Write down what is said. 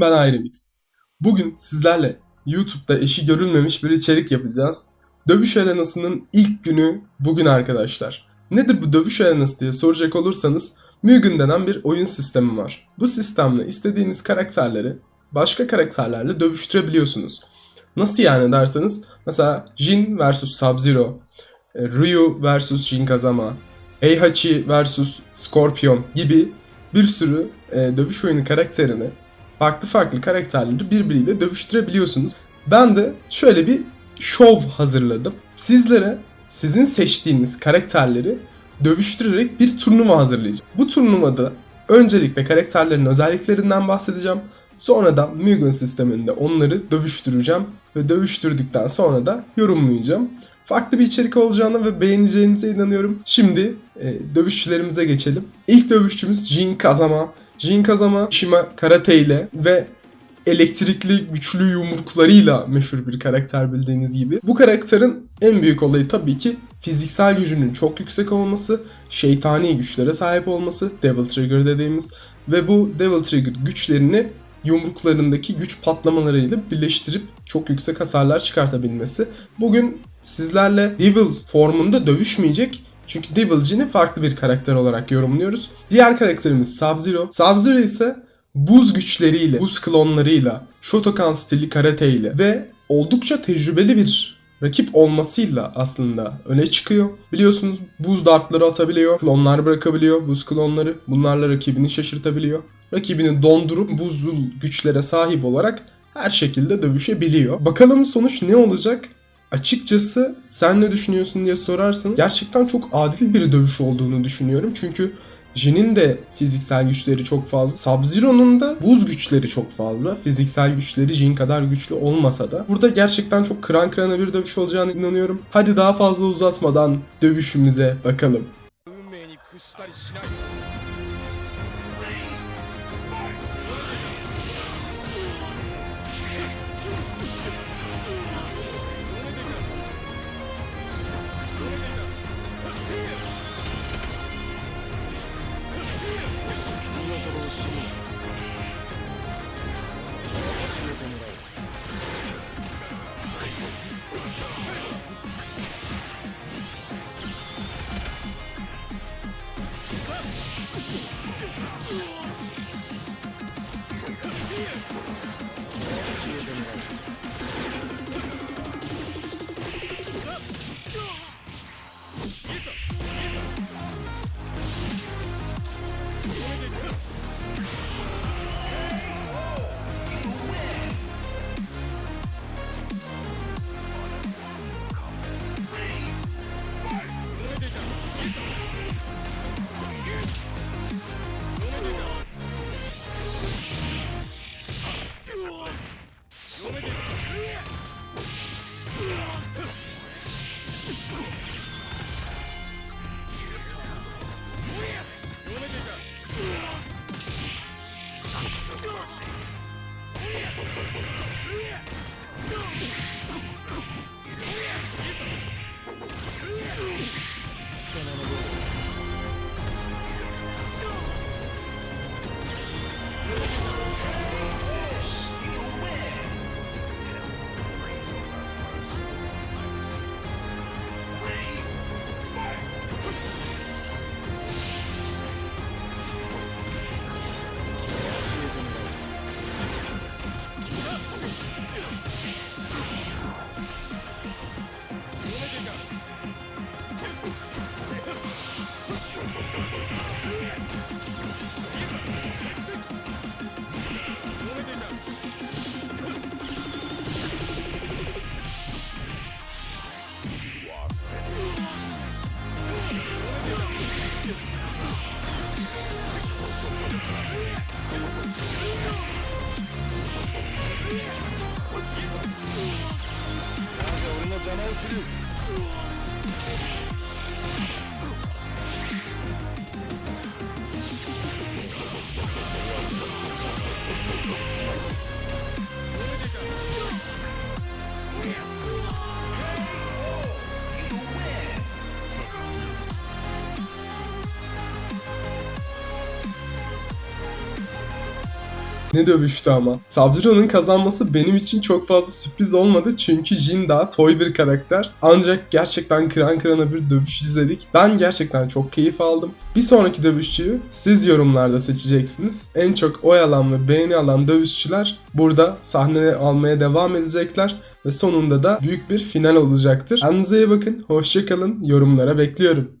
Ben Ayremix. Bugün sizlerle YouTube'da eşi görülmemiş bir içerik yapacağız. Dövüş arenasının ilk günü bugün arkadaşlar. Nedir bu dövüş arenası diye soracak olursanız Mugen denen bir oyun sistemi var. Bu sistemle istediğiniz karakterleri başka karakterlerle dövüştürebiliyorsunuz. Nasıl yani derseniz mesela Jin vs Sub-Zero, e, Ryu vs Jin Kazama, Heihachi vs Scorpion gibi bir sürü e, dövüş oyunu karakterini farklı farklı karakterleri birbiriyle dövüştürebiliyorsunuz. Ben de şöyle bir şov hazırladım. Sizlere sizin seçtiğiniz karakterleri dövüştürerek bir turnuva hazırlayacağım. Bu turnuvada öncelikle karakterlerin özelliklerinden bahsedeceğim. Sonra da Mugen sisteminde onları dövüştüreceğim ve dövüştürdükten sonra da yorumlayacağım. Farklı bir içerik olacağına ve beğeneceğinize inanıyorum. Şimdi e, dövüşçülerimize geçelim. İlk dövüşçümüz Jin Kazama. Jin Kazama Shima Karate ile ve elektrikli güçlü yumruklarıyla meşhur bir karakter bildiğiniz gibi. Bu karakterin en büyük olayı tabii ki fiziksel gücünün çok yüksek olması, şeytani güçlere sahip olması, Devil Trigger dediğimiz ve bu Devil Trigger güçlerini yumruklarındaki güç patlamalarıyla birleştirip çok yüksek hasarlar çıkartabilmesi. Bugün sizlerle Devil formunda dövüşmeyecek çünkü Devil Jin'i farklı bir karakter olarak yorumluyoruz. Diğer karakterimiz Sub-Zero. Sub-Zero ise buz güçleriyle, buz klonlarıyla, Shotokan stili karate ile ve oldukça tecrübeli bir rakip olmasıyla aslında öne çıkıyor. Biliyorsunuz buz dartları atabiliyor, klonlar bırakabiliyor, buz klonları. Bunlarla rakibini şaşırtabiliyor. Rakibini dondurup buzul güçlere sahip olarak her şekilde dövüşebiliyor. Bakalım sonuç ne olacak? Açıkçası sen ne düşünüyorsun diye sorarsan gerçekten çok adil bir dövüş olduğunu düşünüyorum. Çünkü Jin'in de fiziksel güçleri çok fazla. Sub-Zero'nun da buz güçleri çok fazla. Fiziksel güçleri Jin kadar güçlü olmasa da. Burada gerçekten çok kıran kırana bir dövüş olacağını inanıyorum. Hadi daha fazla uzatmadan dövüşümüze bakalım. 邪魔をする。Ne dövüştü ama. Sub-Zero'nun kazanması benim için çok fazla sürpriz olmadı çünkü Jin daha toy bir karakter. Ancak gerçekten kıran kırana bir dövüş izledik. Ben gerçekten çok keyif aldım. Bir sonraki dövüşçüyü siz yorumlarda seçeceksiniz. En çok oy alan ve beğeni alan dövüşçüler burada sahne almaya devam edecekler ve sonunda da büyük bir final olacaktır. Kendinize iyi bakın, hoşçakalın, yorumlara bekliyorum.